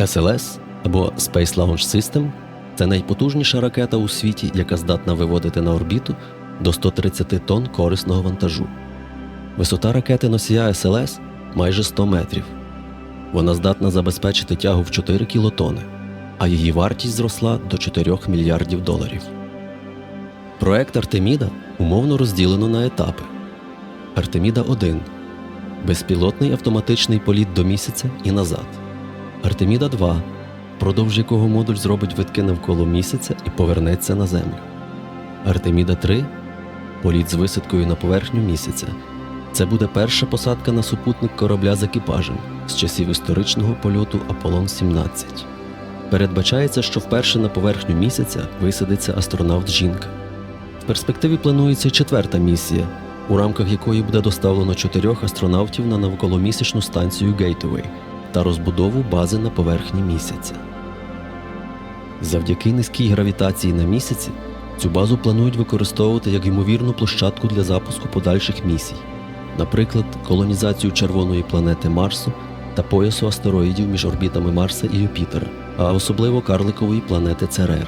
SLS або Space Launch System це найпотужніша ракета у світі, яка здатна виводити на орбіту до 130 тонн корисного вантажу. Висота ракети носія СЛС майже 100 метрів. Вона здатна забезпечити тягу в 4 кілотони, а її вартість зросла до 4 мільярдів доларів. Проект Артеміда умовно розділено на етапи. Артеміда 1 безпілотний автоматичний політ до місяця і назад. Артеміда 2 продовж якого модуль зробить витки навколо місяця і повернеться на Землю. Артеміда 3 політ з висадкою на поверхню місяця. Це буде перша посадка на супутник корабля з екіпажем з часів історичного польоту Аполлон 17. Передбачається, що вперше на поверхню місяця висадиться астронавт жінка. В перспективі планується четверта місія, у рамках якої буде доставлено чотирьох астронавтів на навколомісячну станцію Гейтвей та розбудову бази на поверхні місяця. Завдяки низькій гравітації на місяці цю базу планують використовувати як ймовірну площадку для запуску подальших місій, наприклад, колонізацію червоної планети Марсу та поясу астероїдів між орбітами Марса і Юпітера, а особливо карликової планети Церер.